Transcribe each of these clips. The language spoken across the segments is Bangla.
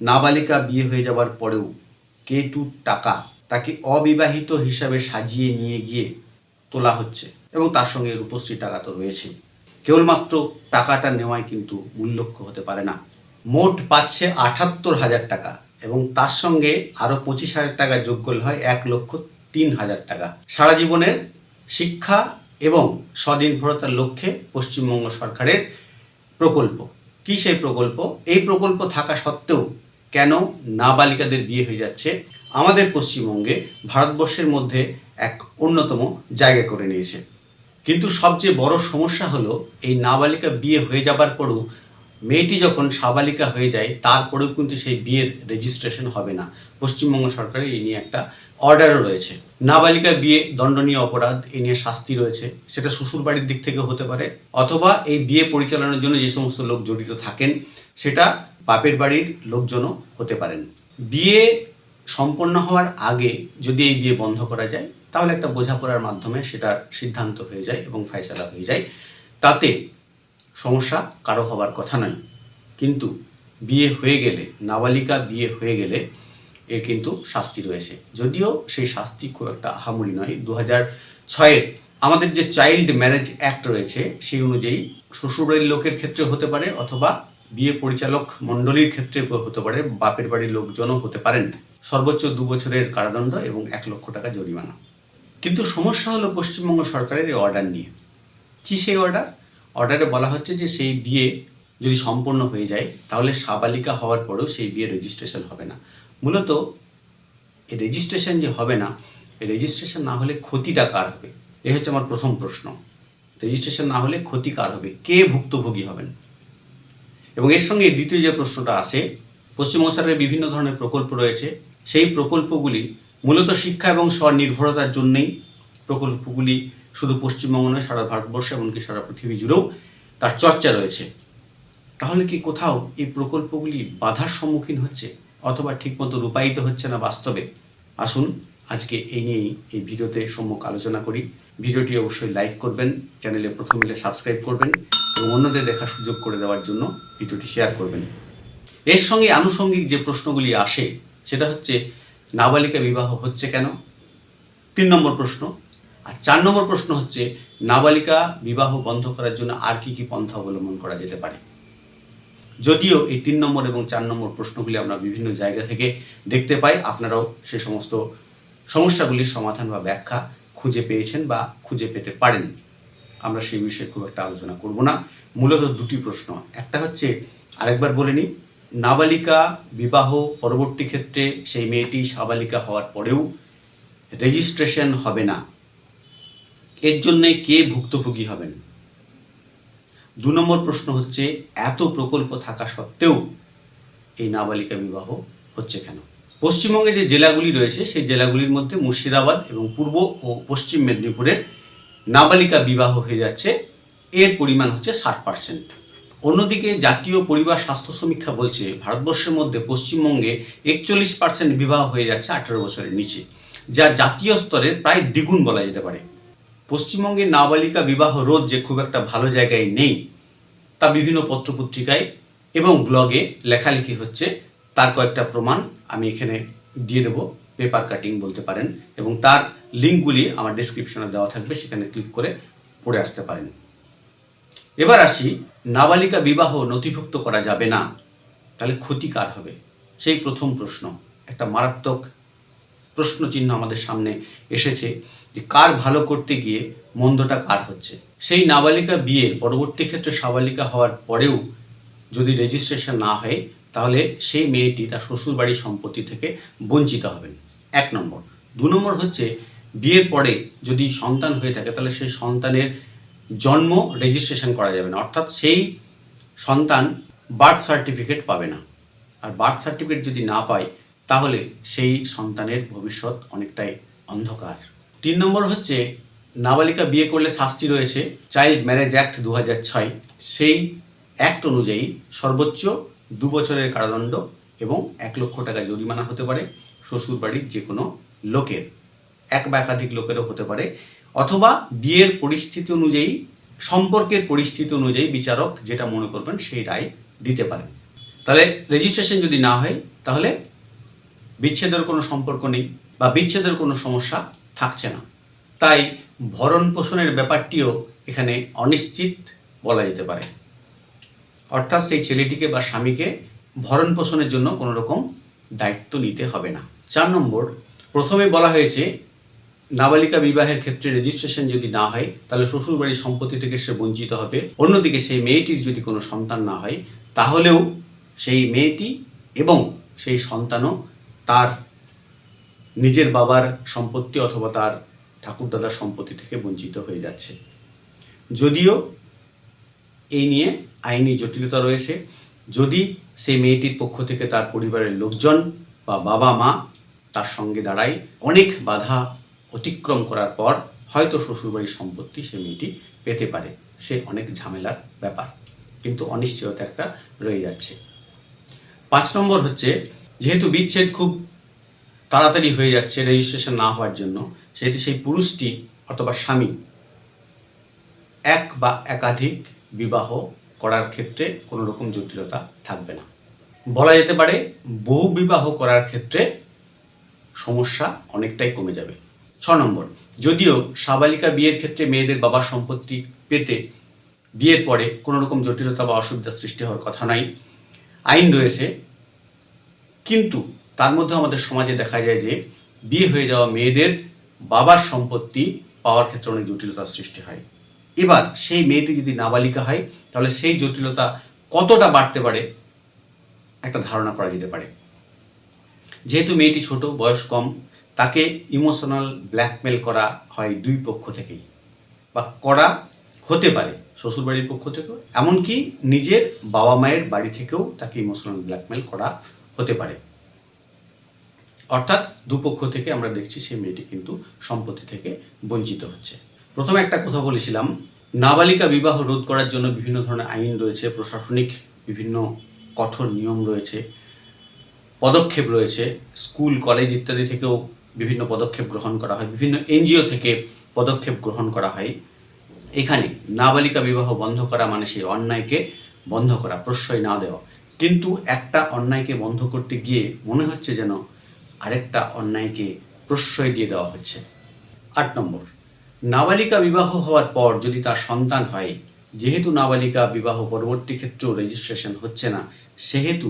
নাবালিকা বিয়ে হয়ে যাওয়ার পরেও কে টু টাকা তাকে অবিবাহিত হিসাবে সাজিয়ে নিয়ে গিয়ে তোলা হচ্ছে এবং তার সঙ্গে রূপশ্রী টাকা তো রয়েছেই কেবলমাত্র টাকাটা নেওয়াই কিন্তু মূল লক্ষ্য হতে পারে না। মোট পাচ্ছে আটাত্তর হাজার টাকা এবং তার সঙ্গে আরও পঁচিশ হাজার টাকা যোগ করলে হয় এক লক্ষ তিন হাজার টাকা। সারা জীবনের শিক্ষা এবং স্বনির্ভরতার লক্ষ্যে পশ্চিমবঙ্গ সরকারের প্রকল্প। কী সেই প্রকল্প? এই প্রকল্প থাকা সত্ত্বেও কেন নাবালিকাদের বিয়ে হয়ে যাচ্ছে? আমাদের পশ্চিমবঙ্গে ভারতবর্ষের মধ্যে এক অন্যতম জায়গা করে নিয়েছে। কিন্তু সবচেয়ে বড় সমস্যা হলো, এই নাবালিকা বিয়ে হয়ে যাবার পরেও মেয়েটি যখন সাবালিকা হয়ে যায়, তারপরেও কিন্তু সেই বিয়ের রেজিস্ট্রেশন হবে না। পশ্চিমবঙ্গ সরকারের এই নিয়ে একটা অর্ডারও রয়েছে। নাবালিকা বিয়ে দণ্ডনীয় অপরাধ এই নিয়ে শাস্তি রয়েছে। সেটা শ্বশুর বাড়ির দিক থেকে হতে পারে। অথবা এই বিয়ে পরিচালনার জন্য যে সমস্ত লোক জড়িত থাকেন, সেটা বাপের বাড়ির লোকজনও হতে পারেন। বিয়ে সম্পন্ন হওয়ার আগে যদি এই বিয়ে বন্ধ করা যায়, তাহলে একটা বোঝাপড়ার মাধ্যমে সেটার সিদ্ধান্ত হয়ে যায় এবং ফয়সালা হয়ে যায়। তাতে সমস্যা কারও হওয়ার কথা নয়। কিন্তু বিয়ে হয়ে গেলে, নাবালিকা বিয়ে হয়ে গেলে এর কিন্তু শাস্তি রয়েছে। যদিও সেই শাস্তি খুব একটা আহামরি নয়। দু হাজার ছয়ের আমাদের যে চাইল্ড ম্যারেজ অ্যাক্ট রয়েছে, সেই অনুযায়ী শ্বশুরবাড়ির লোকের ক্ষেত্রে হতে পারে অথবা বিয়ে পরিচালক মণ্ডলীর ক্ষেত্রে হতে পারে, বাপের বাড়ির লোকজনও হতে পারেন। সর্বোচ্চ দু বছরের কারাদণ্ড এবং এক লক্ষ টাকা জরিমানা। কিন্তু সমস্যা হলো পশ্চিমবঙ্গ সরকারের এই অর্ডার নিয়ে। কি সেই অর্ডার? অর্ডারে বলা হচ্ছে যে সেই বিয়ে যদি সম্পন্ন হয়ে যায়, তাহলে সাবালিকা হওয়ার পরেও সেই বিয়ে রেজিস্ট্রেশন হবে না। মূলত এই রেজিস্ট্রেশন যে হবে না, এই রেজিস্ট্রেশন না হলে ক্ষতিটা কার হবে? এই হচ্ছে আমার প্রথম প্রশ্ন। রেজিস্ট্রেশন না হলে ক্ষতি কার হবে? কে ভুক্তভোগী হবেন? এবং এর সঙ্গে দ্বিতীয় যে প্রশ্নটা আসে পশ্চিমবঙ্গ সরকারের বিভিন্ন ধরনের প্রকল্প রয়েছে। সেই প্রকল্পগুলি মূলত শিক্ষা এবং স্বনির্ভরতার জন্যেই প্রকল্পগুলি শুধু পশ্চিমবঙ্গ নয়, সারা ভারতবর্ষ এমনকি সারা পৃথিবী জুড়েও তার চর্চা রয়েছে। তাহলে কি কোথাও এই প্রকল্পগুলি বাধার সম্মুখীন হচ্ছে অথবা ঠিকমতো রূপায়িত হচ্ছে না বাস্তবে? আসুন আজকে এই নিয়েই এই ভিডিওতে সম্মুখ আলোচনা করি। ভিডিওটি অবশ্যই লাইক করবেন, চ্যানেলে প্রথম সাবস্ক্রাইব করবেন। এবং অন্যদের দেখার সুযোগ করে দেওয়ার জন্য ভিডিওটি শেয়ার করবেন। এর সঙ্গে আনুষঙ্গিক যে প্রশ্নগুলি আসে, সেটা হচ্ছে, নাবালিকা বিবাহ হচ্ছে কেন? তিন নম্বর প্রশ্ন। আর চার নম্বর প্রশ্ন হচ্ছে, নাবালিকা বিবাহ বন্ধ করার জন্য আর কি কি পন্থা অবলম্বন করা যেতে পারে? যদিও এই তিন নম্বর এবং চার নম্বর প্রশ্নগুলি আমরা বিভিন্ন জায়গা থেকে দেখতে পাই, আপনারাও সে সমস্ত সমস্যাগুলির সমাধান বা ব্যাখ্যা খুঁজে পেয়েছেন বা খুঁজে পেতে পারেন। আমরা সেই বিষয়ে খুব একটা আলোচনা করব না। মূলত দুটি প্রশ্ন। একটা হচ্ছে, আরেকবার বলে নিই, নাবালিকা বিবাহ পরবর্তী ক্ষেত্রে সেই মেয়েটি সাবালিকা হওয়ার পরেও রেজিস্ট্রেশন হবে না। এর জন্যে কে ভুক্তভোগী হবেন? দু নম্বর প্রশ্ন হচ্ছে, এত প্রকল্প থাকা সত্ত্বেও এই নাবালিকা বিবাহ হচ্ছে কেন? পশ্চিমবঙ্গে যে জেলাগুলি রয়েছে, সেই জেলাগুলির মধ্যে মুর্শিদাবাদ এবং পূর্ব ও পশ্চিম মেদিনীপুরের নাবালিকা বিবাহ হয়ে যাচ্ছে, এর পরিমাণ হচ্ছে ষাট পার্সেন্ট অন্যদিকে জাতীয় পরিবার স্বাস্থ্য সমীক্ষা বলছে, ভারতবর্ষের মধ্যে পশ্চিমবঙ্গে একচল্লিশ পার্সেন্ট বিবাহ হয়ে যাচ্ছে আঠারো বছরের নিচে, যা জাতীয় স্তরের প্রায় দ্বিগুণ বলা যেতে পারে। পশ্চিমবঙ্গে নাবালিকা বিবাহ রোধ যে খুব একটা ভালো জায়গায় নেই, তা বিভিন্ন পত্রপত্রিকায় এবং ব্লগে লেখালেখি হচ্ছে, তার কয়েকটা প্রমাণ আমি এখানে দিয়ে দেবো। পেপার কাটিং বলতে পারেন এবং তার লিঙ্কগুলি আমার ডেসক্রিপশনে দেওয়া থাকবে, সেখানে ক্লিক করে পড়ে আসতে পারেন। এবার আসি, নাবালিকা বিবাহ নথিভুক্ত করা যাবে না, তাহলে ক্ষতি কার হবে? সেই প্রথম প্রশ্ন, একটা মারাত্মক প্রশ্ন চিহ্ন আমাদের সামনে এসেছে যে কার ভালো করতে গিয়ে মন্দটা কার হচ্ছে? সেই নাবালিকা বিয়ে পরবর্তী ক্ষেত্রে সাবালিকা হওয়ার পরেও যদি রেজিস্ট্রেশন না হয়, তাহলে সেই মেয়েটি তার শ্বশুরবাড়ির সম্পত্তি থেকে বঞ্চিত হবেন। এক নম্বর। দু নম্বর হচ্ছে, বিয়ের পরে যদি সন্তান হয়ে থাকে, তাহলে সেই সন্তানের জন্ম রেজিস্ট্রেশন করা যাবে না। অর্থাৎ সেই সন্তান বার্থ সার্টিফিকেট পাবে না। আর বার্থ সার্টিফিকেট যদি না পায়, তাহলে সেই সন্তানের ভবিষ্যৎ অনেকটাই অন্ধকার। তিন নম্বর হচ্ছে, নাবালিকা বিয়ে করলে শাস্তি রয়েছে চাইল্ড ম্যারেজ অ্যাক্ট দু ছয়। সেই অ্যাক্ট অনুযায়ী সর্বোচ্চ দু বছরের কারাদণ্ড এবং এক লক্ষ টাকা জরিমানা হতে পারে। শ্বশুরবাড়ির যে কোনো লোকের, এক বা একাধিক লোকেরও হতে পারে, অথবা বিয়ের পরিস্থিতি অনুযায়ী, সম্পর্কের পরিস্থিতি অনুযায়ী বিচারক যেটা মনে করবেন সেই রায় দিতে পারেন। তাহলে রেজিস্ট্রেশন যদি না হয়, তাহলে বিচ্ছেদের কোনো সম্পর্ক নেই বা বিচ্ছেদের কোনো সমস্যা থাকছে না। তাই ভরণ পোষণের ব্যাপারটিও এখানে অনিশ্চিত বলা যেতে পারে। অর্থাৎ সেই ছেলেটিকে বা স্বামীকে ভরণ পোষণের জন্য কোনো রকম দায়িত্ব নিতে হবে না। চার নম্বর, প্রথমে বলা হয়েছে, নাবালিকা বিবাহের ক্ষেত্রে রেজিস্ট্রেশন যদি না হয়, তাহলে শ্বশুরবাড়ির সম্পত্তি থেকে সে বঞ্চিত হবে। অন্যদিকে সেই মেয়েটির যদি কোনো সন্তান না হয়, তাহলেও সেই মেয়েটি এবং সেই সন্তানও তার নিজের বাবার সম্পত্তি অথবা তার ঠাকুরদাদার সম্পত্তি থেকে বঞ্চিত হয়ে যাচ্ছে। যদিও এই নিয়ে আইনি জটিলতা রয়েছে। যদি সেই মেয়েটির পক্ষ থেকে তার পরিবারের লোকজন বা বাবা মা তার সঙ্গে দাঁড়ায় অনেক বাধা অতিক্রম করার পর হয়তো শ্বশুরবাড়ির সম্পত্তি সে মেয়েটি পেতে পারে। সে অনেক ঝামেলার ব্যাপার, কিন্তু অনিশ্চয়তা একটা রয়ে যাচ্ছে। পাঁচ নম্বর হচ্ছে, যেহেতু বিচ্ছেদ খুব তাড়াতাড়ি হয়ে যাচ্ছে রেজিস্ট্রেশন না হওয়ার জন্য, সেহেতু সেই পুরুষটি অথবা স্বামী এক বা একাধিক বিবাহ করার ক্ষেত্রে কোনো রকম জটিলতা থাকবে না। বলা যেতে পারে, বহু বিবাহ করার ক্ষেত্রে সমস্যা অনেকটাই কমে যাবে। ছ নম্বর, যদিও সাবালিকা বিয়ের ক্ষেত্রে মেয়েদের বাবার সম্পত্তি পেতে বিয়ের পরে কোনো রকম জটিলতা বা অসুবিধার সৃষ্টি হওয়ার কথা নাই। আইন রয়েছে, কিন্তু তার মধ্যে আমাদের সমাজে দেখা যায় যে বিয়ে হয়ে যাওয়া মেয়েদের বাবার সম্পত্তি পাওয়ার ক্ষেত্রে অনেক জটিলতার সৃষ্টি হয়। এবার সেই মেয়েটি যদি নাবালিকা হয়, তাহলে সেই জটিলতা কতটা বাড়তে পারে একটা ধারণা করা যেতে পারে। যেহেতু মেয়েটি ছোট, বয়স কম, তাকে ইমোশনাল ব্ল্যাকমেল করা হয় দুই পক্ষ থেকেই। বা করা হতে পারে শ্বশুরবাড়ির পক্ষ থেকেও, এমনকি নিজের বাবা মায়ের বাড়ি থেকেও তাকে ইমোশনাল ব্ল্যাকমেল করা হতে পারে। অর্থাৎ দুপক্ষ থেকে আমরা দেখছি সেই মেয়েটি কিন্তু সম্পত্তি থেকে বঞ্চিত হচ্ছে। প্রথমে একটা কথা বলেছিলাম, নাবালিকা বিবাহ রোধ করার জন্য বিভিন্ন ধরনের আইন রয়েছে, প্রশাসনিক বিভিন্ন কঠোর নিয়ম রয়েছে। পদক্ষেপ রয়েছে, স্কুল, কলেজ ইত্যাদি থেকেও বিভিন্ন পদক্ষেপ গ্রহণ করা হয়, বিভিন্ন এনজিও থেকে পদক্ষেপ গ্রহণ করা হয়। এখানে নাবালিকা বিবাহ বন্ধ করা মানে সেই অন্যায়কে বন্ধ করা, প্রশ্রয় না দেওয়া। কিন্তু একটা অন্যায়কে বন্ধ করতে গিয়ে মনে হচ্ছে যেন আরেকটা অন্যায়কে প্রশ্রয় দিয়ে দেওয়া হচ্ছে। আট নম্বর, নাবালিকা বিবাহ হওয়ার পর যদি তার সন্তান হয়, যেহেতু নাবালিকা বিবাহ পরবর্তী ক্ষেত্রেও রেজিস্ট্রেশন হচ্ছে না, সেহেতু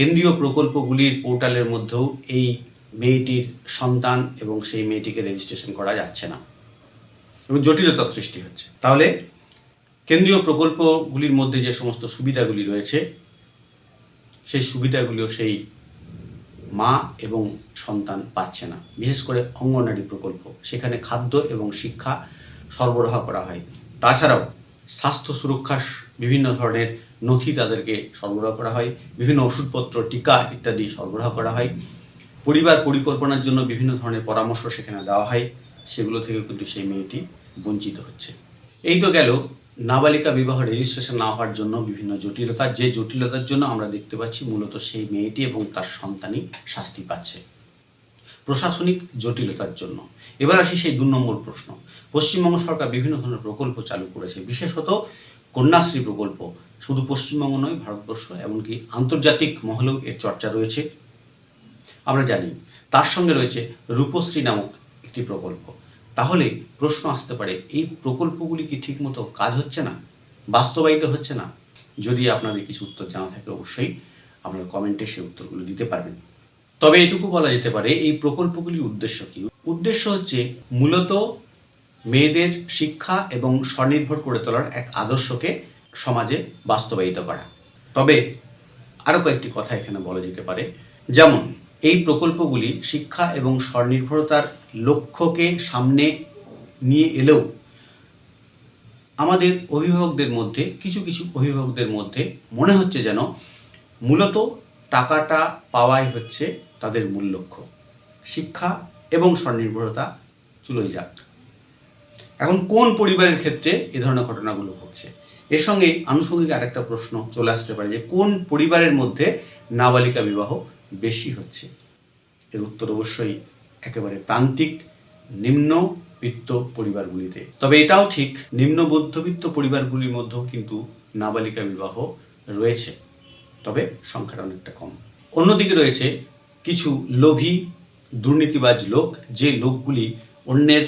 কেন্দ্রীয় প্রকল্পগুলির পোর্টালের মধ্যেও এই মেয়েটির সন্তান এবং সেই মেয়েটিকে রেজিস্ট্রেশন করা যাচ্ছে না। এবং জটিলতার সৃষ্টি হচ্ছে। তাহলে কেন্দ্রীয় প্রকল্পগুলির মধ্যে যে সমস্ত সুবিধাগুলি রয়েছে, সেই সুবিধাগুলিও সেই মা এবং সন্তান পাচ্ছে না। বিশেষ করে অঙ্গনারী প্রকল্প। সেখানে খাদ্য এবং শিক্ষা সরবরাহ করা হয়। তাছাড়াও স্বাস্থ্য সুরক্ষা বিভিন্ন ধরনের নথি তাদেরকে সরবরাহ করা হয়, বিভিন্ন ওষুধপত্র, টিকা ইত্যাদি সরবরাহ করা হয়। পরিবার পরিকল্পনার জন্য বিভিন্ন ধরনের পরামর্শ সেখানে দেওয়া হয়, সেগুলো থেকেও কিন্তু সেই মেয়েটি বঞ্চিত হচ্ছে। এই তো গেল, নাবালিকা বিবাহ রেজিস্ট্রেশন না হওয়ার জন্য বিভিন্ন জটিলতা। যে জটিলতার জন্য আমরা দেখতে পাচ্ছি মূলত সেই মেয়েটি এবং তার সন্তানই শাস্তি পাচ্ছে। প্রশাসনিক জটিলতার জন্য। এবার আসি সেই দু নম্বর প্রশ্ন। পশ্চিমবঙ্গ সরকার বিভিন্ন ধরনের প্রকল্প চালু করেছে। বিশেষত কন্যাশ্রী প্রকল্প শুধু পশ্চিমবঙ্গ নয়, ভারতবর্ষ, এমনকি আন্তর্জাতিক মহলেও এর চর্চা রয়েছে। আমরা জানি তার সঙ্গে রয়েছে রূপশ্রী নামক একটি প্রকল্প। তাহলে প্রশ্ন আসতে পারে, এই প্রকল্পগুলি কি ঠিকমতো কাজ হচ্ছে না? বাস্তবায়িত হচ্ছে না? যদি আপনাদের কিছু উত্তর জানা থাকে অবশ্যই আপনার কমেন্টে সেই উত্তরগুলো দিতে পারবেন। তবে এটুকু বলা যেতে পারে, এই প্রকল্পগুলির উদ্দেশ্য কি? উদ্দেশ্য হচ্ছে মূলত মেয়েদের শিক্ষা এবং স্বনির্ভর করে তোলার এক আদর্শকে সমাজে বাস্তবায়িত করা। তবে আরও কয়েকটি কথা এখানে বলা যেতে পারে। যেমন, এই প্রকল্পগুলি শিক্ষা এবং স্বনির্ভরতার লক্ষ্যকে সামনে নিয়ে এলেও আমাদের অভিভাবকদের মধ্যে, কিছু কিছু অভিভাবকদের মধ্যে মনে হচ্ছে যেন মূলত টাকাটা পাওয়াই হচ্ছে তাদের মূল লক্ষ্য। শিক্ষা এবং স্বনির্ভরতা চুলোই যাক। এখন কোন পরিবারের ক্ষেত্রে এ ধরনের ঘটনাগুলো ঘটছে? এর সঙ্গে আনুষঙ্গিক আরেকটা প্রশ্ন চলে আসতে পারে যে কোন পরিবারের মধ্যে নাবালিকা বিবাহ বেশি হচ্ছে? এর উত্তর অবশ্যই একেবারে প্রান্তিক নিম্নবিত্ত পরিবারগুলিতে। তবে এটাও ঠিক, নিম্ন মধ্যবিত্ত পরিবারগুলির মধ্যেও কিন্তু নাবালিকা বিবাহ রয়েছে। তবে সংখ্যাটা অনেকটা কম। অন্যদিকে রয়েছে কিছু লোভী, দুর্নীতিবাজ লোক, যে লোকগুলি অন্যের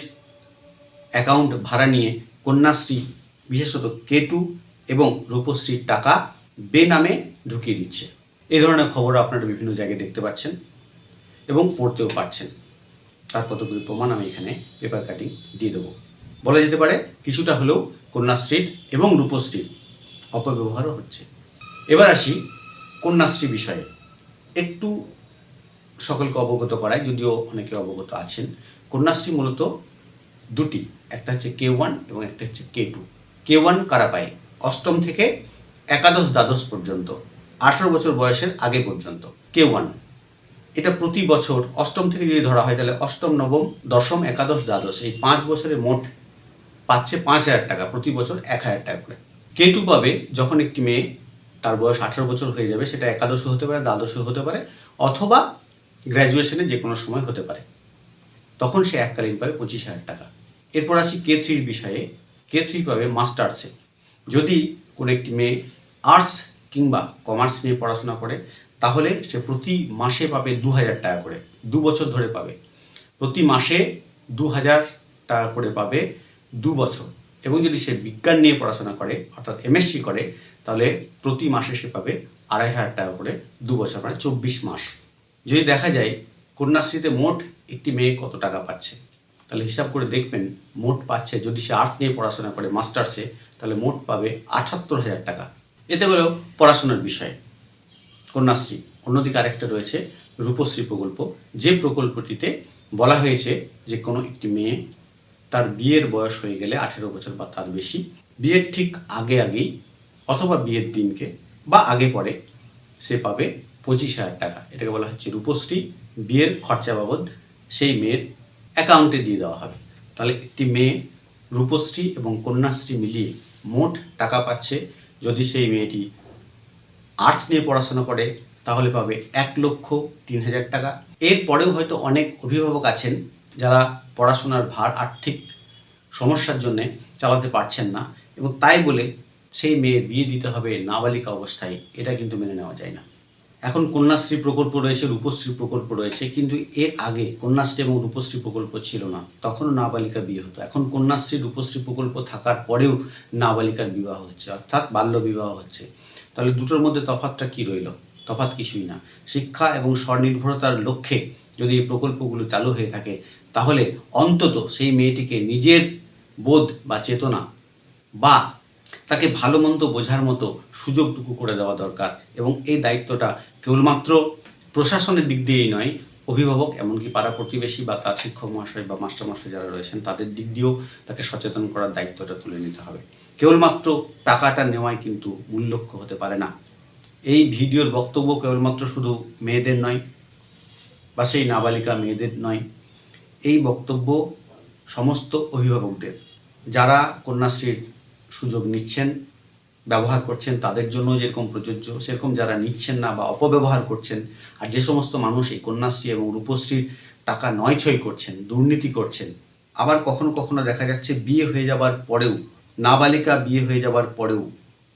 অ্যাকাউন্ট ভাড়া নিয়ে কন্যাশ্রী, বিশেষত কেটু এবং রূপশ্রীর টাকা বেনামে ঢুকিয়ে দিচ্ছে। এই ধরনের খবর আপনারা বিভিন্ন জায়গায় দেখতে পাচ্ছেন এবং পড়তেও পারছেন। তার কতগুলি প্রমাণ আমি এখানে পেপার কাটিং দিয়ে দেবো। বলা যেতে পারে কিছুটা হলেও কন্যাশ্রীর এবং রূপশ্রীর অপব্যবহারও হচ্ছে। এবার আসি কন্যাশ্রী বিষয়ে। একটু সকলকে অবগত করায় যদিও অনেকে অবগত আছেন। কন্যাশ্রী মূলত দুটি একটা হচ্ছে কে ওয়ান এবং একটা হচ্ছে কে টু কে ওয়ান কারা পায়? অষ্টম থেকে একাদশ দ্বাদশ পর্যন্ত, আঠারো বছর বয়সের আগে পর্যন্ত। কে ওয়ান এটা প্রতি বছর অষ্টম থেকে যদি ধরা হয়, তাহলে অষ্টম, নবম, দশম, একাদশ, দ্বাদশ, এই পাঁচ বছরে মোট পাচ্ছে পাঁচ হাজার টাকা, প্রতি বছর এক হাজার টাকা করে। কে টু পাবে যখন একটি মেয়ে তার বয়স আঠারো বছর হয়ে যাবে, সেটা একাদশও হতে পারে, দ্বাদশও হতে পারে, অথবা গ্র্যাজুয়েশনে যে কোনো সময় হতে পারে। তখন সে এককালীন পাবে পঁচিশ হাজার টাকা। এরপর আসি কে থ্রির বিষয়ে। কে থ্রি পাবে মাস্টার্সে যদি কোনো একটি মেয়ে আর্টস কিংবা কমার্স নিয়ে পড়াশোনা করে, তাহলে সে প্রতি মাসে পাবে দু হাজার টাকা করে, দু বছর ধরে পাবে। প্রতি মাসে দু হাজার টাকা করে পাবে দু বছর। এবং যদি সে বিজ্ঞান নিয়ে পড়াশোনা করে, অর্থাৎ এমএসসি করে, তাহলে প্রতি মাসে সে পাবে আড়াই হাজার টাকা করে দু বছর মানে চব্বিশ মাস। যদি দেখা যায়, কন্যাশ্রীতে মোট একটি মেয়ে কত টাকা পাচ্ছে? তাহলে হিসাব করে দেখবেন, মোট পাচ্ছে যদি সে আর্টস নিয়ে পড়াশোনা করে, মাস্টার্সে, তাহলে মোট পাবে আটাত্তর হাজার টাকা। এতে হলো পড়াশোনার বিষয়। কন্যাশ্রী, অন্যদিকে আরেকটা রয়েছে রূপশ্রী প্রকল্প। যে প্রকল্পটিতে বলা হয়েছে যে কোনো একটি মেয়ে তার বিয়ের বয়স হয়ে গেলে আঠেরো বছর বা তার বেশি, বিয়ের ঠিক আগে আগেই অথবা বিয়ের দিনকে বা আগে পরে সে পাবে পঁচিশ হাজার টাকা। এটাকে বলা হচ্ছে রূপশ্রী, বিয়ের খরচা বাবদ সেই মেয়ের অ্যাকাউন্টে দিয়ে দেওয়া হবে। তাহলে একটি মেয়ে রূপশ্রী এবং কন্যাশ্রী মিলিয়ে মোট টাকা পাচ্ছে। যদি সেই মেয়েটি আর্টস নিয়ে পড়াশোনা করে, তাহলে পাবে এক লক্ষ তিন হাজার টাকা। এরপরেও হয়তো অনেক অভিভাবক আছেন যারা পড়াশোনার ভার আর্থিক সমস্যার জন্যে চালাতে পারছেন না এবং তাই বলে সেই মেয়ে বিয়ে দিতে হবে নাবালিকা অবস্থায়। এটা কিন্তু মেনে নেওয়া যায় না। এখন কন্যাশ্রী প্রকল্প রয়েছে, রূপশ্রী প্রকল্প রয়েছে, কিন্তু এর আগে কন্যাশ্রী এবং রূপশ্রী প্রকল্প ছিল না। তখনও নাবালিকা বিয়ে হতো। এখন কন্যাশ্রী, রূপশ্রী প্রকল্প থাকার পরেও নাবালিকার বিবাহ হচ্ছে, অর্থাৎ বাল্য বিবাহ হচ্ছে। তাহলে দুটোর মধ্যে তফাতটা কি রইল? তফাৎ কিছুই না। শিক্ষা এবং স্বনির্ভরতার লক্ষ্যে যদি এই প্রকল্পগুলো চালু হয়ে থাকে, তাহলে অন্তত সেই মেয়েটিকে নিজের বোধ বা চেতনা বা তাকে ভালো মন্দ বোঝার মতো সুযোগটুকু করে দেওয়া দরকার এবং এই দায়িত্বটা কেবলমাত্র প্রশাসনের দিক দিয়েই নয়, অভিভাবক এমনকি পাড়া প্রতিবেশী বা তার শিক্ষক মহাশয় বা মাস্টারমশাই যারা রয়েছেন, তাদের দিক দিয়েও তাকে সচেতন করার দায়িত্বটা তুলে নিতে হবে। কেবলমাত্র টাকাটা নেওয়াই কিন্তু মূল লক্ষ্য হতে পারে না। এই ভিডিওর বক্তব্য কেবলমাত্র শুধু মেয়েদের নয় বা সেই নাবালিকা মেয়েদের নয়, এই বক্তব্য সমস্ত অভিভাবকদের, যারা কন্যাশ্রীর সুযোগ নিচ্ছেন ব্যবহার করছেন, তাদের জন্য যেরকম প্রযোজ্য, সেরকম যারা নিচ্ছেন না বা অপব্যবহার করছেন, আর যে সমস্ত মানুষ এই কন্যাশ্রী এবং রূপশ্রীর টাকা নয়ছয় করছেন, দুর্নীতি করছেন, আবার কখনো কখনো দেখা যাচ্ছে বিয়ে হয়ে যাবার পরেও, নাবালিকা বিয়ে হয়ে যাবার পরেও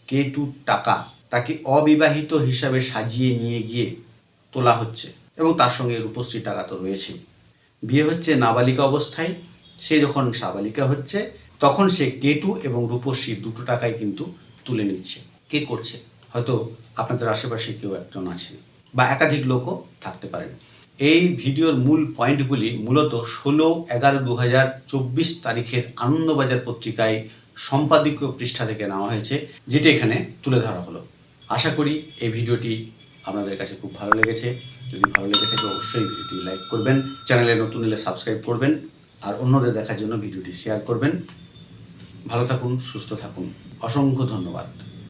কে টু টাকা তাকে অবিবাহিত হিসাবে সাজিয়ে নিয়ে গিয়ে তোলা হচ্ছে এবং তার সঙ্গে রূপশ্রী টাকা তো রয়েছেই বিয়ে হচ্ছে নাবালিকা অবস্থায়, সে যখন সাবালিকা হচ্ছে, তখন সে কেটু এবং রূপশ্রী দুটো টাকায় কিন্তু তুলে নিচ্ছে। কে করছে? হয়তো আপনাদের আশেপাশে কেউ একজন আছেন বা একাধিক লোকও থাকতে পারেন। এই ভিডিওর মূল পয়েন্টগুলি মূলত ষোলো এগারো দু হাজার চব্বিশ তারিখের আনন্দবাজার পত্রিকায় সম্পাদকীয় পৃষ্ঠা থেকে নেওয়া হয়েছে, যেটি এখানে তুলে ধরা হলো। আশা করি এই ভিডিওটি আপনাদের কাছে খুব ভালো লেগেছে। যদি ভালো লেগে থাকে অবশ্যই ভিডিওটি লাইক করবেন, চ্যানেলে নতুন এলে সাবস্ক্রাইব করবেন, আর অন্যদের দেখার জন্য ভিডিওটি শেয়ার করবেন। ভালো থাকুন, সুস্থ থাকুন। অসংখ্য ধন্যবাদ।